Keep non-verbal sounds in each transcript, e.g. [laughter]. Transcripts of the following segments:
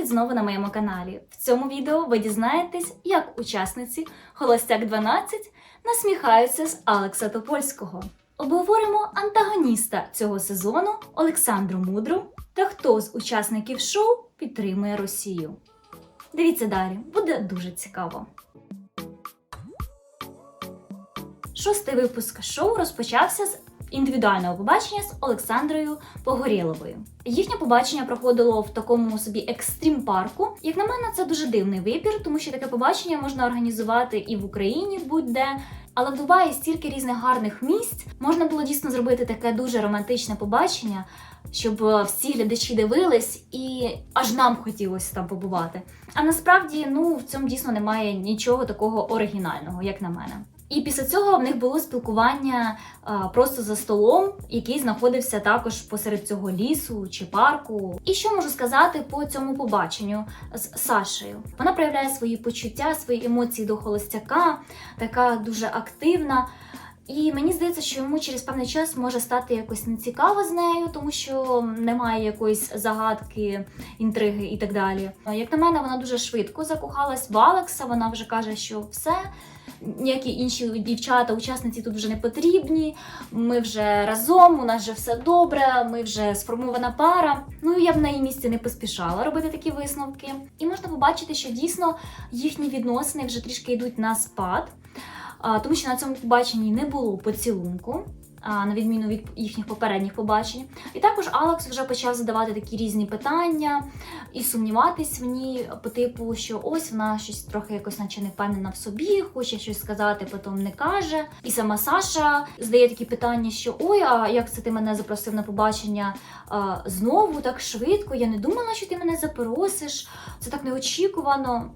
Привіт знову на моєму каналі. В цьому відео ви дізнаєтесь, як учасниці Холостяк 12 насміхаються з Алекса Топольського. Обговоримо антагоніста цього сезону Олександру Мудру та хто з учасників шоу підтримує Росію. Дивіться далі, буде дуже цікаво. Шостий випуск шоу розпочався з індивідуального побачення з Олександрою Погорєловою. Їхнє побачення проходило в такому собі екстрім парку. Як на мене, це дуже дивний вибір, тому що таке побачення можна організувати і в Україні будь-де. Але в Дубаї стільки різних гарних місць можна було дійсно зробити таке дуже романтичне побачення, щоб е, всі глядачі дивились, і аж нам хотілося там побувати. А насправді, ну в цьому дійсно немає нічого такого оригінального, як на мене. І після цього в них було спілкування а, просто за столом, який знаходився також посеред цього лісу чи парку. І що можу сказати по цьому побаченню з Сашею? Вона проявляє свої почуття, свої емоції до холостяка, така дуже активна. І мені здається, що йому через певний час може стати якось нецікаво з нею, тому що немає якоїсь загадки, інтриги і так далі. Як на мене, вона дуже швидко закохалась в Алекса. Вона вже каже, що все. Ніякі інші дівчата, учасниці тут вже не потрібні. Ми вже разом, у нас вже все добре, ми вже сформована пара. Ну я б на її місці не поспішала робити такі висновки. І можна побачити, що дійсно їхні відносини вже трішки йдуть на спад. Тому що на цьому побаченні не було поцілунку, на відміну від їхніх попередніх побачень. І також Алекс вже почав задавати такі різні питання і сумніватись в ній по типу, що ось вона щось трохи якось наче не впевнена в собі, хоче щось сказати, потім не каже. І сама Саша задає такі питання, що ой, а як це ти мене запросив на побачення а, знову так швидко? Я не думала, що ти мене запросиш. Це так неочікувано.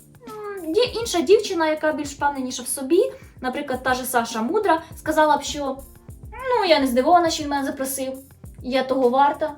Є інша дівчина, яка більш впевненіша в собі, наприклад, та же Саша Мудра, сказала б, що ну я не здивована, що він мене запросив. Я того варта,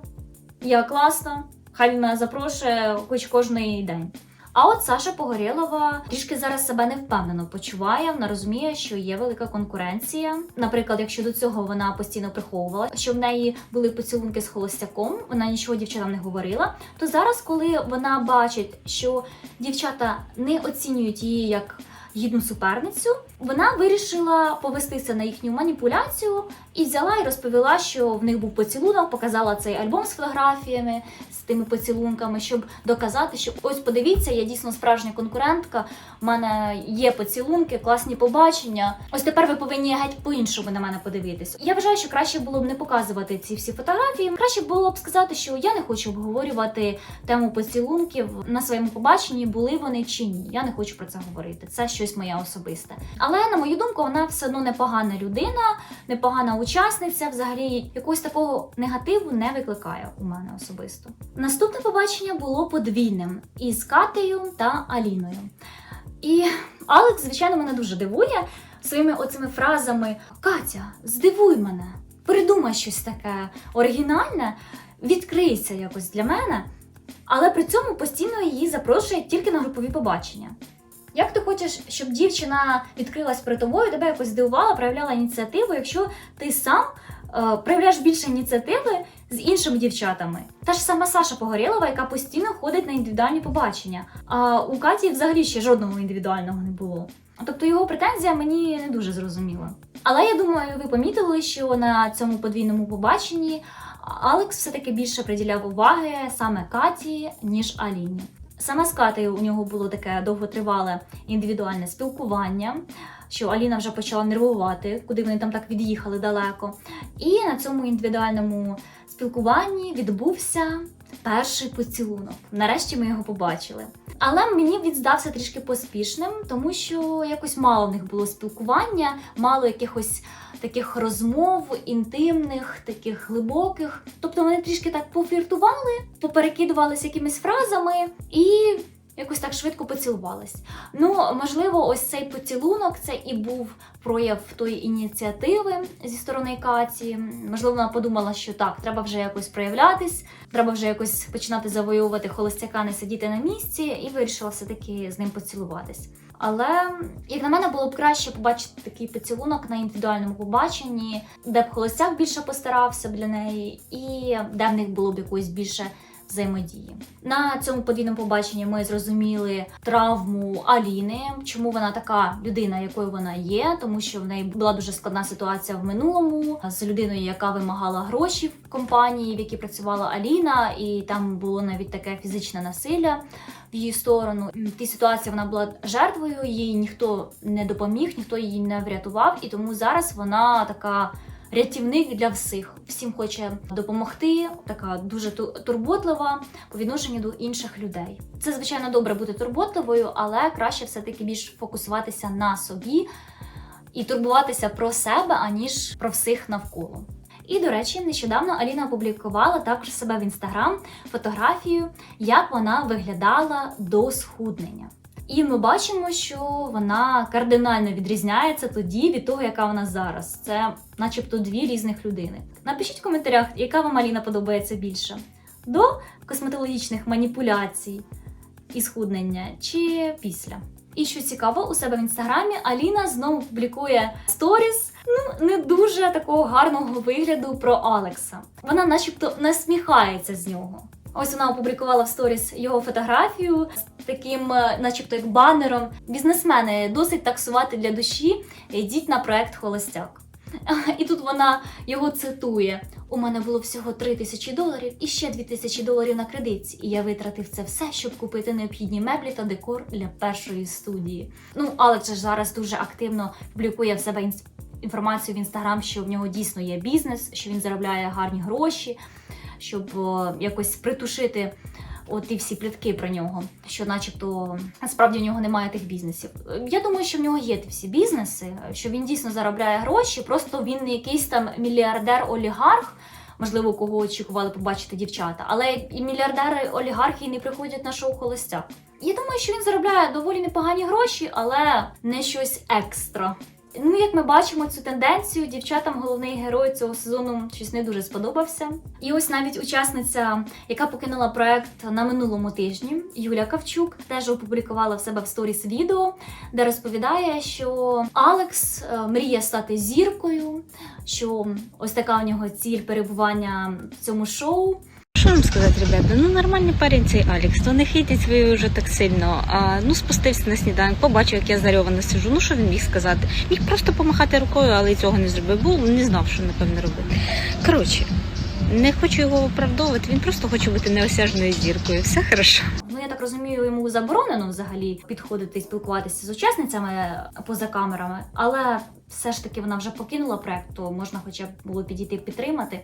я класна, хай він мене запрошує хоч кожний день. А от Саша Погорєлова трішки зараз себе невпевнено почуває. Вона розуміє, що є велика конкуренція. Наприклад, якщо до цього вона постійно приховувала, що в неї були поцілунки з холостяком, вона нічого дівчатам не говорила. То зараз, коли вона бачить, що дівчата не оцінюють її як гідну суперницю, вона вирішила повестися на їхню маніпуляцію і взяла і розповіла, що в них був поцілунок, показала цей альбом з фотографіями з тими поцілунками, щоб доказати, що ось подивіться, я дійсно справжня конкурентка. в мене є поцілунки, класні побачення. Ось тепер ви повинні геть по-іншому на мене подивитись. Я вважаю, що краще було б не показувати ці всі фотографії. Краще було б сказати, що я не хочу обговорювати тему поцілунків на своєму побаченні, були вони чи ні. Я не хочу про це говорити. Це щось моє особисте. Але на мою думку, вона все одно непогана людина, непогана учасниця. Взагалі якогось такого негативу не викликає у мене особисто. Наступне побачення було подвійним із Катею та Аліною. І Алекс, звичайно, мене дуже дивує своїми оцими фразами: Катя, здивуй мене, придумай щось таке оригінальне, відкрийся якось для мене. Але при цьому постійно її запрошує тільки на групові побачення. Як ти хочеш, щоб дівчина відкрилась перед тобою, тебе якось здивувала, проявляла ініціативу, якщо ти сам е, проявляєш більше ініціативи з іншими дівчатами? Та ж сама Саша Погорєлова, яка постійно ходить на індивідуальні побачення. А у Каті взагалі ще жодного індивідуального не було. Тобто його претензія мені не дуже зрозуміла. Але я думаю, ви помітили, що на цьому подвійному побаченні Алекс все-таки більше приділяв уваги саме Каті, ніж Аліні. Саме з Катею у нього було таке довготривале індивідуальне спілкування, що Аліна вже почала нервувати, куди вони там так від'їхали далеко. І на цьому індивідуальному спілкуванні відбувся перший поцілунок. Нарешті ми його побачили. Але мені він здався трішки поспішним, тому що якось мало в них було спілкування, мало якихось таких розмов інтимних, таких глибоких. Тобто вони трішки так пофліртували, поперекидувалися якимись фразами і якось так швидко поцілувались. Ну, можливо, ось цей поцілунок це і був прояв тої ініціативи зі сторони Каті. Можливо, вона подумала, що так, треба вже якось проявлятись, треба вже якось починати завоювати холостяка, не сидіти на місці, і вирішила все-таки з ним поцілуватись. Але, як на мене, було б краще побачити такий поцілунок на індивідуальному побаченні, де б холостяк більше постарався для неї, і де в них було б якоїсь більше взаємодії. На цьому подвійному побаченні ми зрозуміли травму Аліни, чому вона така людина, якою вона є, тому що в неї була дуже складна ситуація в минулому з людиною, яка вимагала гроші в компанії, в якій працювала Аліна, і там було навіть таке фізичне насилля в її сторону. В тій ситуації вона була жертвою, їй ніхто не допоміг, ніхто її не врятував, і тому зараз вона така. Рятівник для всіх, всім хоче допомогти, така дуже ту- турботлива по відношенню до інших людей. Це звичайно добре бути турботливою, але краще все-таки більш фокусуватися на собі і турбуватися про себе, аніж про всіх навколо. І до речі, нещодавно Аліна опублікувала також себе в інстаграм фотографію, як вона виглядала до схуднення. І ми бачимо, що вона кардинально відрізняється тоді від того, яка вона зараз. Це, начебто, дві різних людини. Напишіть в коментарях, яка вам Аліна подобається більше: до косметологічних маніпуляцій і схуднення чи після. І що цікаво, у себе в інстаграмі Аліна знову публікує сторіс, ну не дуже такого гарного вигляду про Алекса. Вона, начебто, насміхається з нього. Ось вона опублікувала в сторіс його фотографію з таким, е, начебто, як банером. Бізнесмени досить таксувати для душі. Йдіть на проект Холостяк. [laughs] І тут вона його цитує: у мене було всього 3 тисячі доларів і ще 2 тисячі доларів на кредитці. І я витратив це все, щоб купити необхідні меблі та декор для першої студії. Ну, Алекс же ж зараз дуже активно публікує в себе інформацію в інстаграм, що в нього дійсно є бізнес, що він заробляє гарні гроші, щоб якось притушити. От і всі плітки про нього, що, начебто, насправді у нього немає тих бізнесів. Я думаю, що в нього є ті всі бізнеси, що він дійсно заробляє гроші, просто він не якийсь там мільярдер-олігарх, можливо, кого очікували побачити дівчата, але і мільярдери олігархи не приходять на шоу холостяк. Я думаю, що він заробляє доволі непогані гроші, але не щось екстра. Ну, як ми бачимо цю тенденцію, дівчатам головний герой цього сезону щось не дуже сподобався. І ось навіть учасниця, яка покинула проект на минулому тижні, Юля Кавчук, теж опублікувала в себе в сторіс відео, де розповідає, що Алекс е, мріє стати зіркою, що ось така у нього ціль перебування в цьому шоу. Що вам сказати, ребята? Ну нормальний парень цей Алекс, то не хейтіть ви вже так сильно. А, ну спустився на сніданок, побачив, як я зарьована сижу. Ну що він міг сказати? Міг просто помахати рукою, але й цього не зробив, бо не знав, що напевно робити. Коротше, не хочу його оправдовувати, він просто хоче бути неосяжною зіркою. Все хорошо. Ну, я так розумію, йому заборонено взагалі підходити і спілкуватися з учасницями поза камерами, але все ж таки вона вже покинула проект, то можна хоча б було підійти підтримати.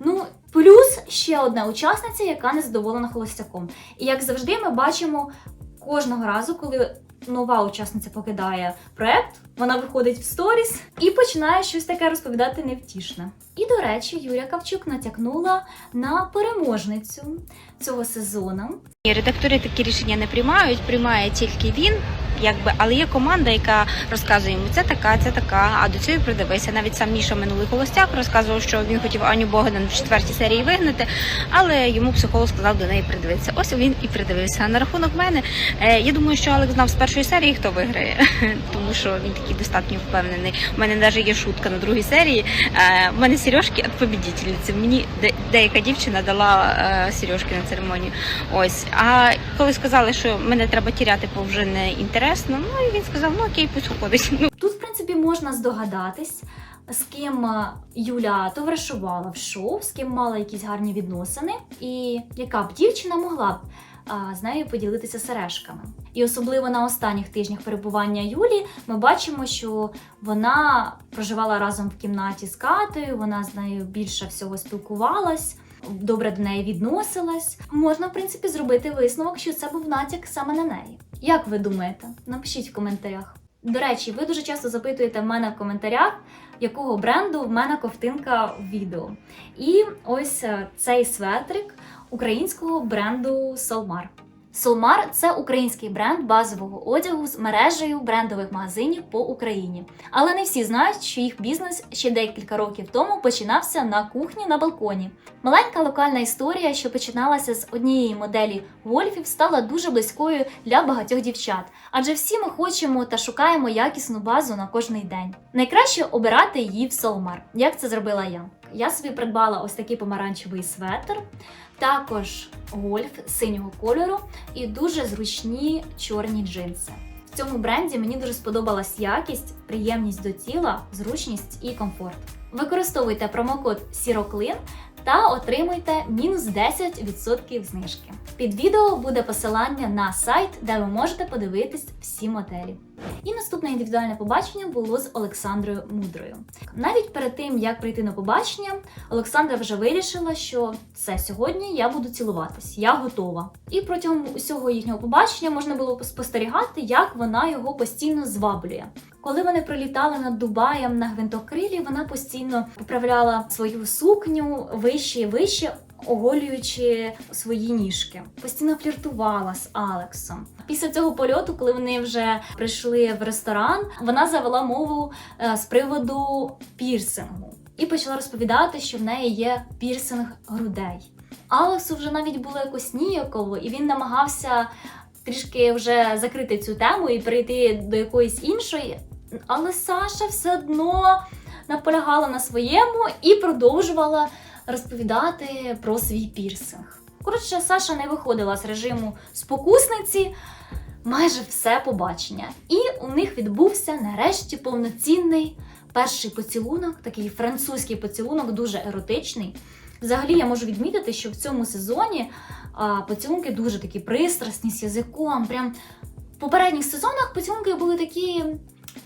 Ну, плюс ще одна учасниця, яка не задоволена холостяком. І як завжди, ми бачимо кожного разу, коли нова учасниця покидає проект, вона виходить в сторіс і починає щось таке розповідати невтішне. І до речі, Юля Кавчук натякнула на переможницю цього сезону. Редактори такі рішення не приймають, приймає тільки він. Якби, але є команда, яка розказує йому це така, це така. А до цього придивися. Навіть сам Міша минулий холостяк розказував, що він хотів Аню Богдан в четвертій серії вигнати, але йому психолог сказав до неї придивитися. Ось він і придивився. А на рахунок мене, е, я думаю, що Алекс знав з першої серії, хто виграє, [laughs] тому що він такий достатньо впевнений. У мене навіть є шутка на другій серії. Е, У мене сережки від побідітельниці. Мені де- деяка дівчина дала е, сережки на церемонію. Ось. А коли сказали, що мене треба тіряти, бо вже не інтересно, ну і він сказав, ну окей, пусть уходить. Ну, Тут, в принципі, можна здогадатись, з ким е, Юля товаришувала в шоу, з ким мала якісь гарні відносини, і яка б дівчина могла б з нею поділитися сережками. І особливо на останніх тижнях перебування Юлі ми бачимо, що вона проживала разом в кімнаті з Катею, вона з нею більше всього спілкувалась. Добре до неї відносилась. Можна, в принципі, зробити висновок, що це був натяк саме на неї. Як ви думаєте? Напишіть в коментарях. До речі, ви дуже часто запитуєте в мене в коментарях, якого бренду в мене ковтинка в відео. І ось е, цей светрик українського бренду Solmar. Solmar – це український бренд базового одягу з мережею брендових магазинів по Україні. Але не всі знають, що їх бізнес ще декілька років тому починався на кухні на балконі. Маленька локальна історія, що починалася з однієї моделі Вольфів, стала дуже близькою для багатьох дівчат, адже всі ми хочемо та шукаємо якісну базу на кожний день. Найкраще обирати її в Солмар, як це зробила я. Я собі придбала ось такий помаранчевий светр, також гольф синього кольору і дуже зручні чорні джинси. В цьому бренді мені дуже сподобалась якість, приємність до тіла, зручність і комфорт. Використовуйте промокод SIROCLIN та отримуйте мінус 10% знижки. Під відео буде посилання на сайт, де ви можете подивитись всі моделі. І наступне індивідуальне побачення було з Олександрою Мудрою. Навіть перед тим як прийти на побачення, Олександра вже вирішила, що все сьогодні я буду цілуватись, я готова. І протягом усього їхнього побачення можна було спостерігати, як вона його постійно зваблює. Коли вони прилітали над Дубаєм на гвинтокрилі, вона постійно поправляла свою сукню вище і вище, оголюючи свої ніжки. Постійно фліртувала з Алексом. Після цього польоту, коли вони вже прийшли в ресторан, вона завела мову е, з приводу пірсингу і почала розповідати, що в неї є пірсинг грудей. Алексу вже навіть було якось ніяково, і він намагався трішки вже закрити цю тему і перейти до якоїсь іншої. Але Саша все одно наполягала на своєму і продовжувала розповідати про свій пірсинг. Коротше, Саша не виходила з режиму спокусниці майже все побачення. І у них відбувся нарешті повноцінний перший поцілунок, такий французький поцілунок, дуже еротичний. Взагалі, я можу відмітити, що в цьому сезоні а, поцілунки дуже такі пристрасні з язиком. Прям в попередніх сезонах поцілунки були такі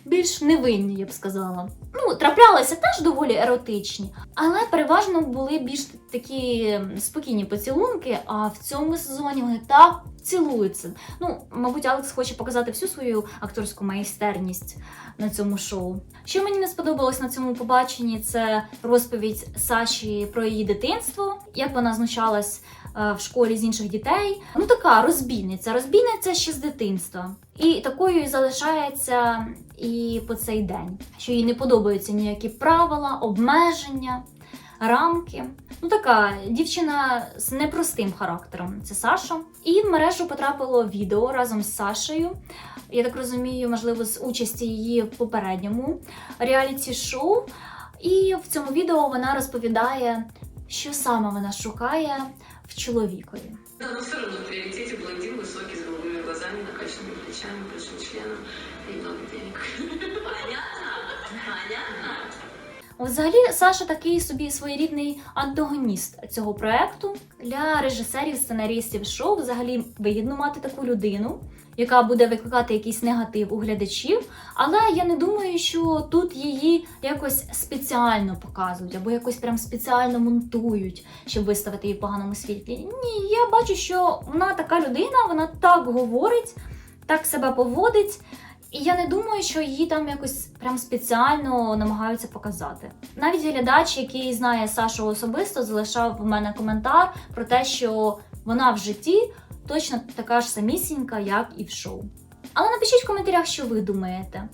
більш невинні, я б сказала. Ну, траплялися теж доволі еротичні, але переважно були більш такі спокійні поцілунки. А в цьому сезоні вони так цілуються. Ну, мабуть, Алекс хоче показати всю свою акторську майстерність на цьому шоу. Що мені не сподобалось на цьому побаченні, це розповідь Саші про її дитинство, як вона знущалась в школі з інших дітей. Ну така розбійниця, розбійниця ще з дитинства. І такою і залишається і по цей день, що їй не подобаються ніякі правила, обмеження, рамки. Ну така дівчина з непростим характером. Це Саша. І в мережу потрапило відео разом з Сашею. Я так розумію, можливо, з участі її в попередньому реаліті-шоу. І в цьому відео вона розповідає, що саме вона шукає в чоловікові. Да, но все равно в приоритете блондин высокий, с голубыми глазами, накачанными плечами, большим членом и много денег. Понятно? Понятно? Взагалі, Саша такий собі своєрідний антагоніст цього проекту. Для режисерів, сценарістів шоу взагалі вигідно мати таку людину, яка буде викликати якийсь негатив у глядачів. Але я не думаю, що тут її якось спеціально показують або якось прям спеціально монтують, щоб виставити її в поганому світлі. Ні, я бачу, що вона така людина, вона так говорить, так себе поводить. І я не думаю, що її там якось прям спеціально намагаються показати. Навіть глядач, який знає Сашу особисто, залишав в мене коментар про те, що вона в житті точно така ж самісінька, як і в шоу. Але напишіть в коментарях, що ви думаєте.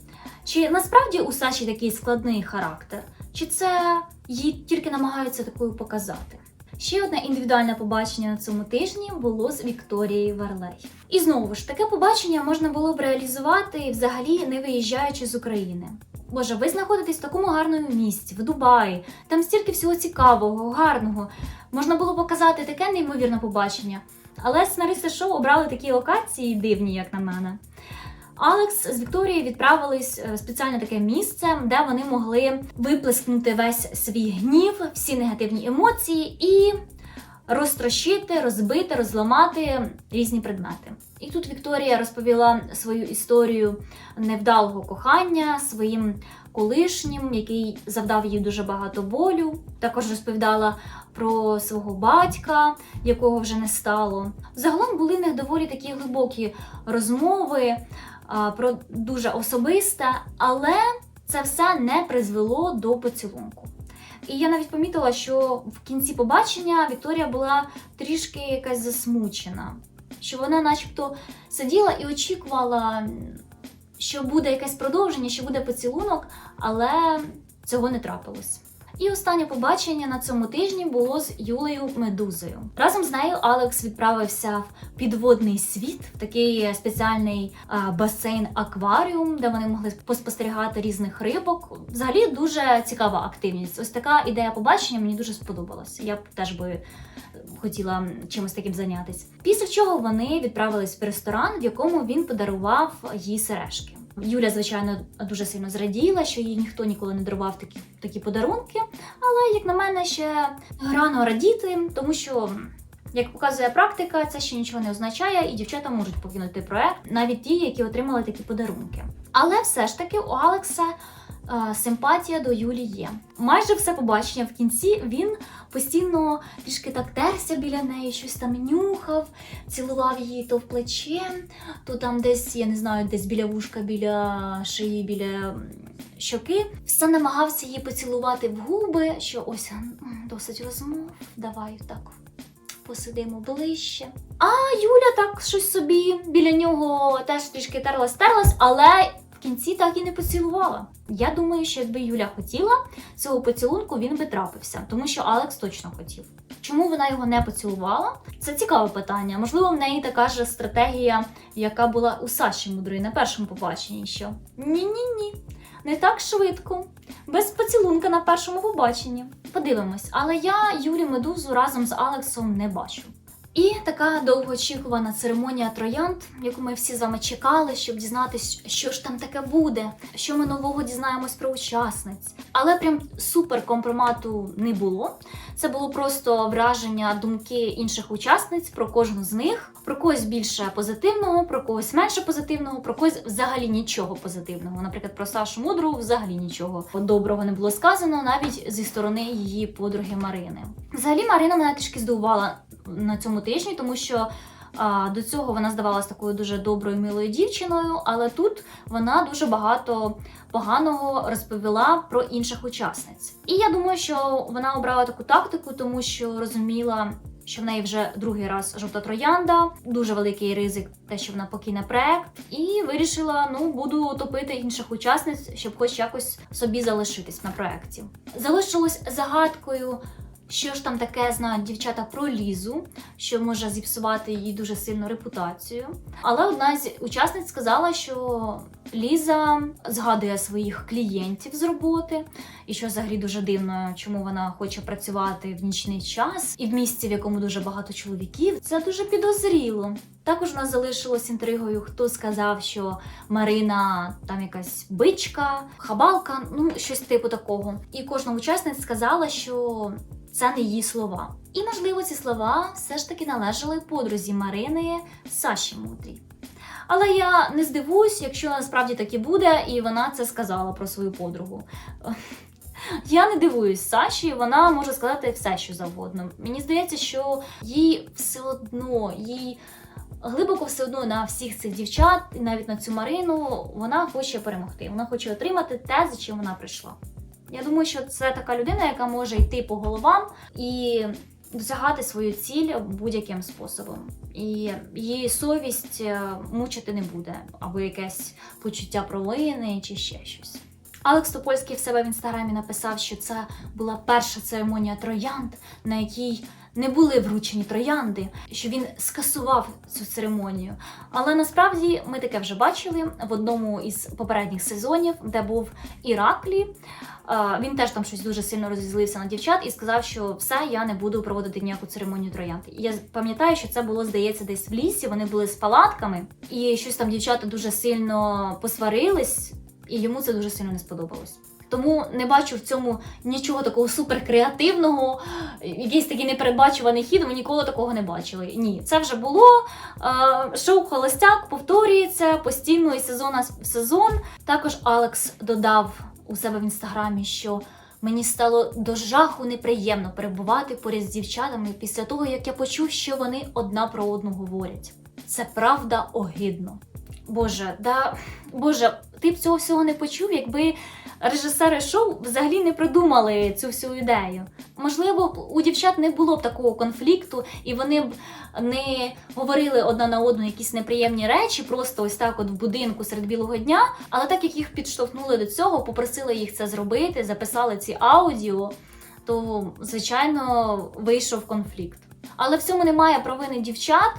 Чи насправді у Саші такий складний характер, чи це її тільки намагаються такою показати? Ще одне індивідуальне побачення на цьому тижні було з Вікторією Варлей. І знову ж таке побачення можна було б реалізувати взагалі не виїжджаючи з України. Боже, ви знаходитесь в такому гарному місці, в Дубаї, там стільки всього цікавого, гарного. Можна було показати таке неймовірне побачення. Але сценаристи шоу обрали такі локації дивні, як на мене. Алекс з Вікторією відправились е, в спеціальне таке місце, де вони могли виплескнути весь свій гнів, всі негативні емоції і розтрощити, розбити, розламати різні предмети. І тут Вікторія розповіла свою історію невдалого кохання своїм колишнім, який завдав їй дуже багато болю. Також розповідала про свого батька, якого вже не стало. Загалом були в них доволі такі глибокі розмови про дуже особисте, але це все не призвело до поцілунку. І я навіть помітила, що в кінці побачення Вікторія була трішки якась засмучена, що вона, начебто, сиділа і очікувала, що буде якесь продовження, що буде поцілунок, але цього не трапилось. І останнє побачення на цьому тижні було з Юлею Медузою. Разом з нею Алекс відправився в підводний світ, в такий спеціальний а, басейн акваріум, де вони могли поспостерігати різних рибок. Взагалі дуже цікава активність. Ось така ідея побачення мені дуже сподобалася. Я б теж би хотіла чимось таким зайнятися. Після чого вони відправились в ресторан, в якому він подарував їй сережки. Юля, звичайно, дуже сильно зраділа, що їй ніхто ніколи не дарував такі, такі подарунки. Але, як на мене, ще рано радіти, тому що. Як показує практика, це ще нічого не означає, і дівчата можуть покинути проект, навіть ті, які отримали такі подарунки. Але все ж таки у Алекса симпатія до Юлі є. Майже все побачення в кінці він постійно трішки так терся біля неї, щось там нюхав, цілував її то в плече, то там десь, я не знаю, десь біля вушка, біля шиї, біля щоки. Все намагався її поцілувати в губи, що ось досить розмов, давай так посидимо ближче. А Юля так щось собі біля нього теж трішки терлась, терлась, але кінці так і не поцілувала. Я думаю, що якби Юля хотіла цього поцілунку, він би трапився, тому що Алекс точно хотів. Чому вона його не поцілувала? Це цікаве питання. Можливо, в неї така ж стратегія, яка була у Саші Мудрої на першому побаченні. Що ні-ні ні, не так швидко, без поцілунка на першому побаченні. Подивимось, але я Юлі Медузу разом з Алексом не бачу. І така довгоочікувана церемонія троянд, яку ми всі з вами чекали, щоб дізнатись, що ж там таке буде, що ми нового дізнаємось про учасниць. Але прям супер компромату не було. Це було просто враження думки інших учасниць про кожну з них. Про когось більше позитивного, про когось менше позитивного, про когось взагалі нічого позитивного. Наприклад, про Сашу Мудру взагалі нічого доброго не було сказано, навіть зі сторони її подруги Марини. Взагалі, Марина мене трішки здивувала на цьому тижні, тому що. До цього вона здавалась такою дуже доброю, милою дівчиною, але тут вона дуже багато поганого розповіла про інших учасниць. І я думаю, що вона обрала таку тактику, тому що розуміла, що в неї вже другий раз жовта троянда, дуже великий ризик, те, що вона покине проект, і вирішила: ну буду топити інших учасниць, щоб хоч якось собі залишитись на проекті. Залишилось загадкою. Що ж там таке знають дівчата про Лізу, що може зіпсувати її дуже сильну репутацію. Але одна з учасниць сказала, що Ліза згадує своїх клієнтів з роботи, і що взагалі дуже дивно, чому вона хоче працювати в нічний час і в місці, в якому дуже багато чоловіків. Це дуже підозріло. Також у нас залишилось інтригою, хто сказав, що Марина там якась бичка, хабалка, ну щось типу такого. І кожна учасниця сказала, що це не її слова. І можливо, ці слова все ж таки належали подрузі Марини Саші Мудрій. Але я не здивуюсь, якщо насправді так і буде, і вона це сказала про свою подругу. Я не дивуюсь Саші, вона може сказати все, що завгодно. Мені здається, що їй все одно, їй глибоко все одно на всіх цих дівчат, і навіть на цю Марину, вона хоче перемогти. Вона хоче отримати те, за чим вона прийшла. Я думаю, що це така людина, яка може йти по головам і досягати свою ціль будь-яким способом. І її совість е, мучити не буде, або якесь почуття провини чи ще щось. Алекс Топольський в себе в інстаграмі написав, що це була перша церемонія троянд, на якій не були вручені троянди, що він скасував цю церемонію. Але насправді ми таке вже бачили в одному із попередніх сезонів, де був Іраклі. Е, Він теж там щось дуже сильно розізлився на дівчат і сказав, що все, я не буду проводити ніяку церемонію троянд. Я пам'ятаю, що це було, здається, десь в лісі. Вони були з палатками, і щось там дівчата дуже сильно посварились, і йому це дуже сильно не сподобалось. Тому не бачу в цьому нічого такого суперкреативного, якийсь такий непередбачуваний хід. Ми ніколи такого не бачили. Ні, це вже було. Е, Шоу Холостяк повторюється постійно із сезону в сезон. Також Алекс додав у себе в інстаграмі, що мені стало до жаху неприємно перебувати поряд з дівчатами після того, як я почув, що вони одна про одну говорять. Це правда огидно. Боже, да Боже, ти б цього всього не почув, якби режисери шоу взагалі не придумали цю всю ідею. Можливо, у дівчат не було б такого конфлікту, і вони б не говорили одна на одну якісь неприємні речі, просто ось так, от в будинку серед білого дня. Але так як їх підштовхнули до цього, попросили їх це зробити, записали ці аудіо, то звичайно вийшов конфлікт. Але в цьому немає провини дівчат.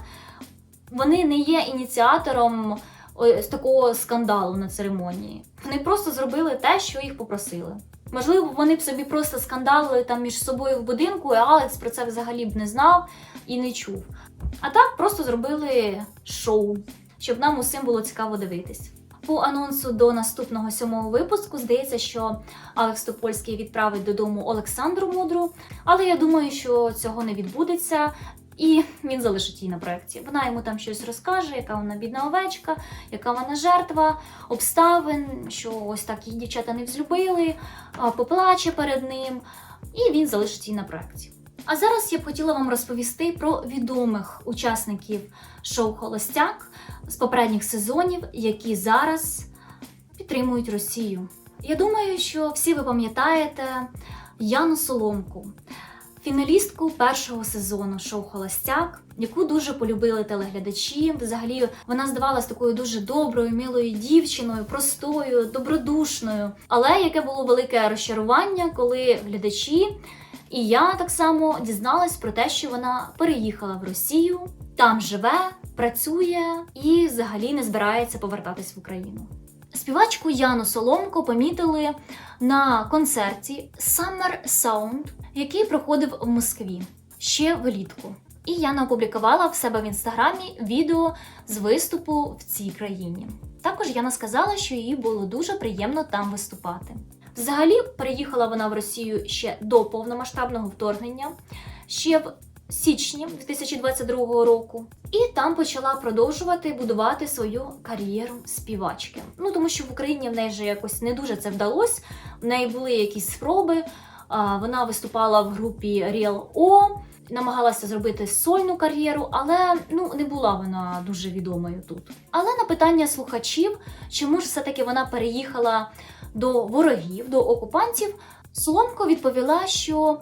Вони не є ініціатором ось такого скандалу на церемонії. Вони просто зробили те, що їх попросили. Можливо, вони б собі просто скандалили там між собою в будинку, і Алекс про це взагалі б не знав і не чув. А так просто зробили шоу, щоб нам усім було цікаво дивитись. По анонсу до наступного сьомого випуску здається, що Алекс Топольський відправить додому Олександру Мудру, але я думаю, що цього не відбудеться. І він залишить її на проєкті. Вона йому там щось розкаже, яка вона бідна овечка, яка вона жертва обставин, що ось так її дівчата не взлюбили, поплаче перед ним, і він залишить її на проєкті. А зараз я б хотіла вам розповісти про відомих учасників шоу Холостяк з попередніх сезонів, які зараз підтримують Росію. Я думаю, що всі ви пам'ятаєте Яну Соломку, фіналістку першого сезону шоу Холостяк, яку дуже полюбили телеглядачі. Взагалі вона здавалась такою дуже доброю, милою дівчиною, простою, добродушною. Але яке було велике розчарування, коли глядачі і я так само дізналась про те, що вона переїхала в Росію, там живе, працює і взагалі не збирається повертатись в Україну. Співачку Яну Соломко помітили на концерті Summer Sound, який проходив в Москві ще влітку. І Яна опублікувала в себе в інстаграмі відео з виступу в цій країні. Також Яна сказала, що їй було дуже приємно там виступати. Взагалі, переїхала вона в Росію ще до повномасштабного вторгнення, ще в січні 2022 року, і там почала продовжувати будувати свою кар'єру співачки. Ну тому що в Україні в неї вже якось не дуже це вдалося. В неї були якісь спроби. Вона виступала в групі Real O, намагалася зробити сольну кар'єру, але ну не була вона дуже відомою тут. Але на питання слухачів, чому ж все-таки вона переїхала до ворогів, до окупантів, Соломко відповіла, що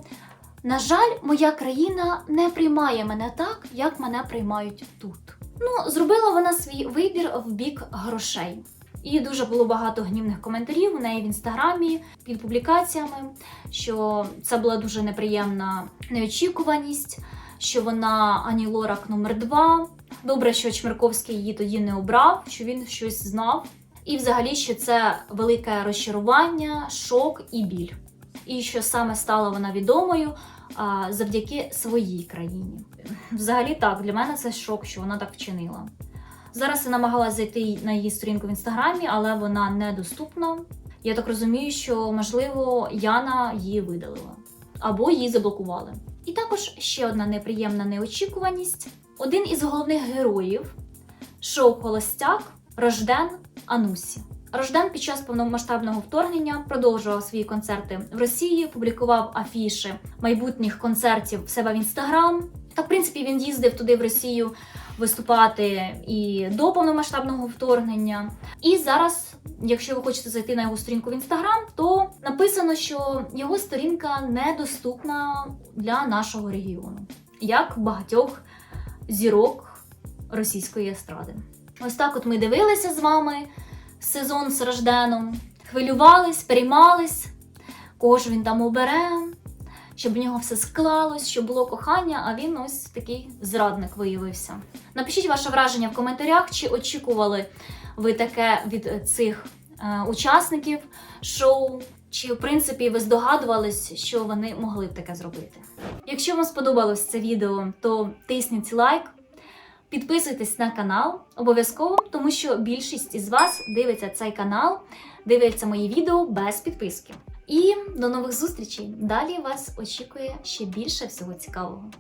на жаль, моя країна не приймає мене так, як мене приймають тут. Ну, зробила вона свій вибір в бік грошей. І дуже було багато гнівних коментарів у неї в інстаграмі під публікаціями, що це була дуже неприємна неочікуваність, що вона Ані Лорак номер 2 Добре, що Чмирковський її тоді не обрав, що він щось знав. І взагалі, що це велике розчарування, шок і біль. І що саме стала вона відомою а, завдяки своїй країні. Взагалі, так, для мене це шок, що вона так вчинила. Зараз я намагалася зайти на її сторінку в інстаграмі, але вона недоступна. Я так розумію, що можливо Яна її видалила або її заблокували. І також ще одна неприємна неочікуваність: один із головних героїв шоу Холостяк Рожден Анусі. Рожден під час повномасштабного вторгнення продовжував свої концерти в Росії, публікував афіши майбутніх концертів в себе в інстаграм. Та, в принципі, він їздив туди в Росію виступати і до повномасштабного вторгнення. І зараз, якщо ви хочете зайти на його сторінку в інстаграм, то написано, що його сторінка недоступна для нашого регіону, як багатьох зірок російської естради. Ось так от ми дивилися з вами сезон з Рожденом, хвилювались, переймались, кого ж він там обере, щоб в нього все склалось, щоб було кохання, а він ось такий зрадник виявився. Напишіть ваше враження в коментарях, чи очікували ви таке від цих е, учасників шоу, чи в принципі ви здогадувались, що вони могли б таке зробити. Якщо вам сподобалось це відео, то тисніть лайк. Підписуйтесь на канал обов'язково, тому що більшість із вас дивиться цей канал, дивиться мої відео без підписки. І до нових зустрічей! Далі вас очікує ще більше всього цікавого.